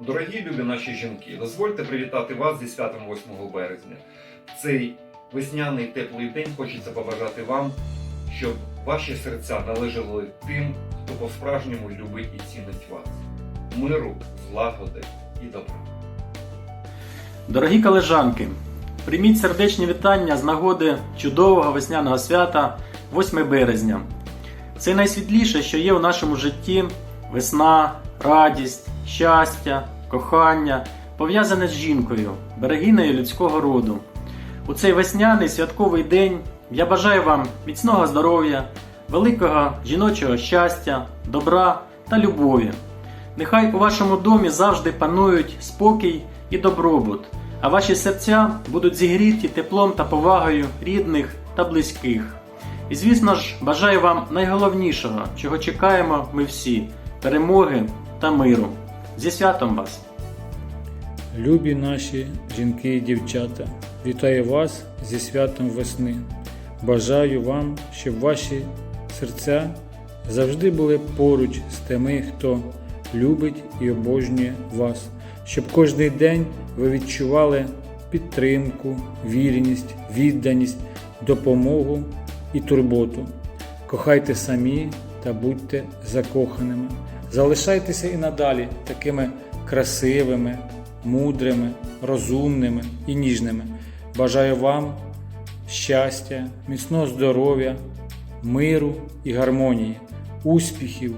Дорогі любі наші жінки, дозвольте привітати вас зі святом 8 березня. Цей весняний теплий день хочеться побажати вам, щоб ваші серця належали тим, хто по-справжньому любить і цінить вас. Миру, злагоди і добра. Дорогі колежанки, прийміть сердечні вітання з нагоди чудового весняного свята 8 березня. Це найсвітліше, що є у нашому житті весна, радість, щастя, кохання, пов'язане з жінкою, берегинею людського роду. У цей весняний святковий день я бажаю вам міцного здоров'я, великого жіночого щастя, добра та любові. Нехай у вашому домі завжди панують спокій і добробут, а ваші серця будуть зігріті теплом та повагою рідних та близьких. І звісно ж, бажаю вам найголовнішого, чого чекаємо ми всі перемоги та миру. Зі святом вас! Любі наші жінки і дівчата, вітаю вас зі святом весни. Бажаю вам, щоб ваші серця завжди були поруч з тими, хто любить і обожнює вас, щоб кожний день ви відчували підтримку, вірність, відданість, допомогу і турботу. Кохайте самі та будьте закоханими. Залишайтеся і надалі такими красивими, мудрими, розумними і ніжними. Бажаю вам щастя, міцного здоров'я, миру і гармонії, успіхів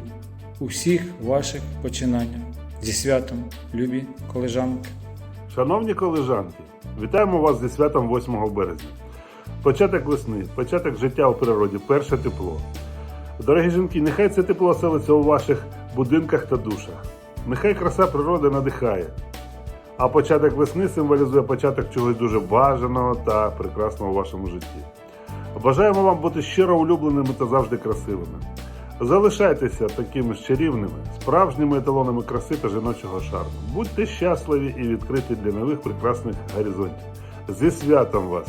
у всіх ваших починаннях. Зі святом, любі колежанки! Шановні колежанки, вітаємо вас зі святом 8 березня. Початок весни, початок життя у природі, перше тепло. Дорогі жінки, нехай це тепло селиться у ваших будинках та душах. Нехай краса природи надихає. А початок весни символізує початок чогось дуже бажаного та прекрасного у вашому житті. Бажаємо вам бути щиро улюбленими та завжди красивими. Залишайтеся такими ж чарівними, справжніми еталонами краси та жіночого шарму. Будьте щасливі і відкриті для нових прекрасних горизонтів. Зі святом вас!